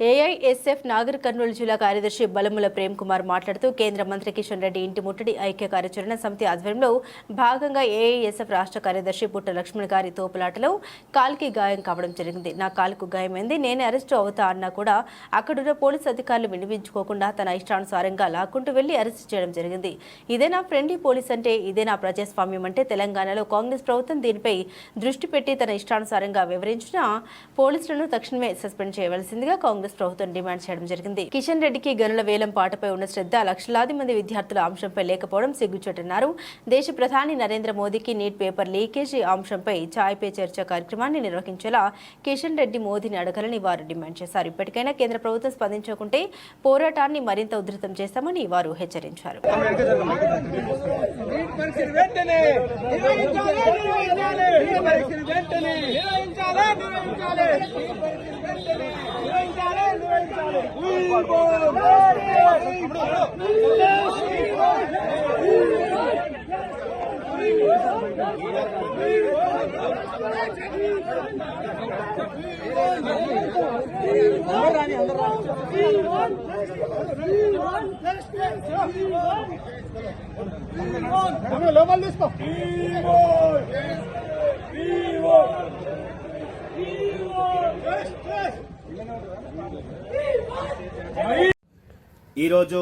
AISF Nagar Kurnool జిల్లా కార్యదర్శి బలముల ప్రేమ్ కుమార్ మాట్లాడుతూ కేంద్ర మంత్రి కిషన్ రెడ్డి ఇంటి ముట్టడి ఐక్య కార్యాచరణ సమితి ఆధ్వర్యంలో భాగంగా ఏఐఎస్ఎఫ్ రాష్ట్ర కార్యదర్శి పుట్ట లక్ష్మణ్ గారి తోపులాటలో కాల్కి గాయం కావడం జరిగింది. నా కాలుకు గాయమైంది. నేనే అరెస్టు అవుతా అన్నా కూడా అక్కడున్న పోలీసు అధికారులు వినిపించుకోకుండా తన ఇష్టానుసారంగా లాక్కుంటూ వెళ్ళి అరెస్టు చేయడం జరిగింది. ఇదే నా ఫ్రెండ్లీ పోలీస్ అంటే ఇదే నా ప్రజాస్వామ్యం అంటే తెలంగాణలో కాంగ్రెస్ ప్రభుత్వం దీనిపై దృష్టి పెట్టి తన ఇష్టానుసారంగా వివరించిన పోలీసులను తక్షణమే సస్పెండ్ చేయవలసిందిగా కాంగ్రెస్ ప్రభుత్వం డిమాండ్ చేయడం జరిగింది. కిషన్ రెడ్డికి గనుల వేలం పాటపై ఉన్న శ్రద్ధ లక్షలాది మంది విద్యార్థుల అంశంపై లేకపోవడం సిగ్గుచేటన్నారు. దేశ ప్రధాని నరేంద్ర మోదీకి నీట్ పేపర్ లీకేజీ అంశంపై ఛాయ్ పే చర్చ కార్యక్రమాన్ని నిర్వహించేలా కిషన్ రెడ్డి మోదీని అడగాలని వారు డిమాండ్ చేశారు. ఇప్పటికైనా కేంద్ర ప్రభుత్వం స్పందించకుంటే పోరాటాన్ని మరింత ఉధృతం చేస్తామని వారు హెచ్చరించారు. వెంటనే! నిర్వహించాలి నిర్వహించాలి నిర్వహించాలి నిర్వహించాలి లోపల తీసుకో ఈరోజు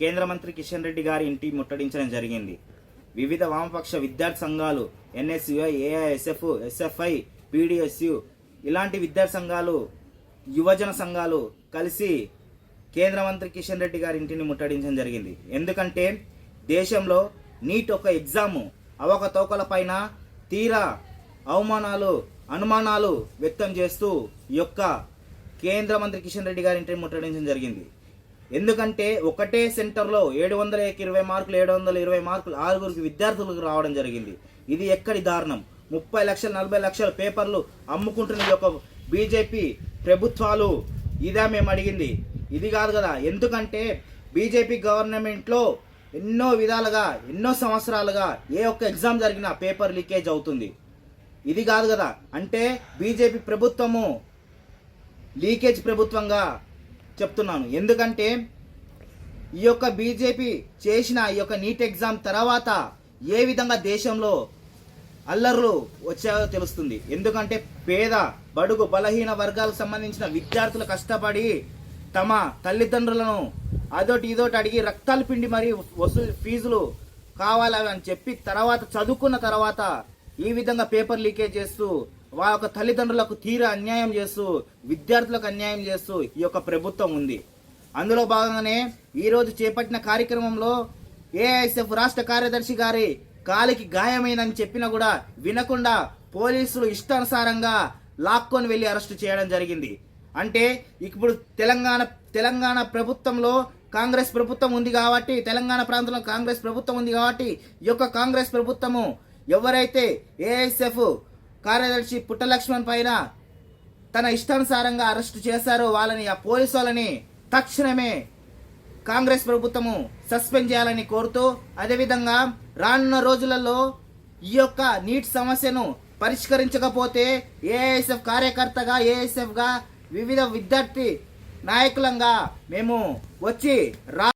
కేంద్ర మంత్రి కిషన్ రెడ్డి గారి ఇంటి ముట్టడించడం జరిగింది. వివిధ వామపక్ష విద్యార్థి సంఘాలు ఎన్ఎస్యుఐ ఏఐఎస్ఎఫ్ ఎస్ఎఫ్ఐ పీడిఎస్యు ఇలాంటి విద్యార్థి సంఘాలు యువజన సంఘాలు కలిసి కేంద్ర మంత్రి కిషన్ రెడ్డి గారి ఇంటిని ముట్టడించడం జరిగింది. ఎందుకంటే దేశంలో నీట్ ఒక ఎగ్జాము అవకతవకల పైన తీరా అవమానాలు అనుమానాలు వ్యక్తం చేస్తూ ఈ యొక్క కేంద్ర మంత్రి కిషన్ రెడ్డి గారి ఇంటిని ముట్టడించడం జరిగింది. ఎందుకంటే ఒకటే సెంటర్లో ఏడు వందల ఇరవై మార్కులు ఏడు వందల ఇరవై మార్కులు ఆరుగురికి విద్యార్థులకు రావడం జరిగింది. ఇది ఎక్కడి దారుణం? ముప్పై లక్షల నలభై లక్షల పేపర్లు అమ్ముకుంటున్న ఈ యొక్క బీజేపీ ప్రభుత్వాలు ఇదా మేము అడిగింది. ఇది కాదు కదా. ఎందుకంటే బీజేపీ గవర్నమెంట్లో ఎన్నో విధాలుగా ఎన్నో సంవత్సరాలుగా ఏ ఒక్క ఎగ్జామ్ జరిగినా పేపర్ లీకేజ్ అవుతుంది. ఇది కాదు కదా. అంటే బీజేపీ ప్రభుత్వము లీకేజ్ ప్రభుత్వంగా చెప్తున్నాను. ఎందుకంటే ఈ యొక్క బీజేపీ చేసిన ఈ యొక్క నీట్ ఎగ్జామ్ తర్వాత ఏ విధంగా దేశంలో అల్లర్లు వచ్చాయో తెలుస్తుంది. ఎందుకంటే పేద బడుగు బలహీన వర్గాలకు సంబంధించిన విద్యార్థులు కష్టపడి తమ తల్లిదండ్రులను అదోటి ఇదోటి అడిగి రక్తాలు పిండి మరీ వసూలు ఫీజులు కావాలని చెప్పి తర్వాత చదువుకున్న తర్వాత ఈ విధంగా పేపర్ లీకేజ్ చేస్తూ వాళ్ళ యొక్క తల్లిదండ్రులకు తీర అన్యాయం చేస్తూ విద్యార్థులకు అన్యాయం చేస్తూ ఈ యొక్క ప్రభుత్వం ఉంది. అందులో భాగంగానే ఈరోజు చేపట్టిన కార్యక్రమంలో ఏఐఎస్ఎఫ్ రాష్ట్ర కార్యదర్శి గారి కాలికి గాయమైందని చెప్పినా కూడా వినకుండా పోలీసులు ఇష్టానుసారంగా లాక్కొని వెళ్ళి అరెస్టు చేయడం జరిగింది. అంటే ఇప్పుడు తెలంగాణ తెలంగాణ ప్రభుత్వంలో కాంగ్రెస్ ప్రభుత్వం ఉంది కాబట్టి తెలంగాణ ప్రాంతంలో కాంగ్రెస్ ప్రభుత్వం ఉంది కాబట్టి ఈ యొక్క కాంగ్రెస్ ప్రభుత్వము ఎవరైతే ఏఐఎస్ఎఫ్ కార్యదర్శి పుట్టలక్ష్మణ్ పైన తన ఇష్టానుసారంగా అరెస్టు చేశారో వాళ్ళని ఆ పోలీసు వాళ్ళని తక్షణమే కాంగ్రెస్ ప్రభుత్వము సస్పెండ్ చేయాలని కోరుతూ అదేవిధంగా రానున్న రోజులలో ఈ యొక్క నీట్ సమస్యను పరిష్కరించకపోతే ఏఐఎస్ఎఫ్ కార్యకర్తగా ఏఎస్ఎఫ్గా వివిధ విద్యార్థి నాయకులంగా మేము వచ్చి రా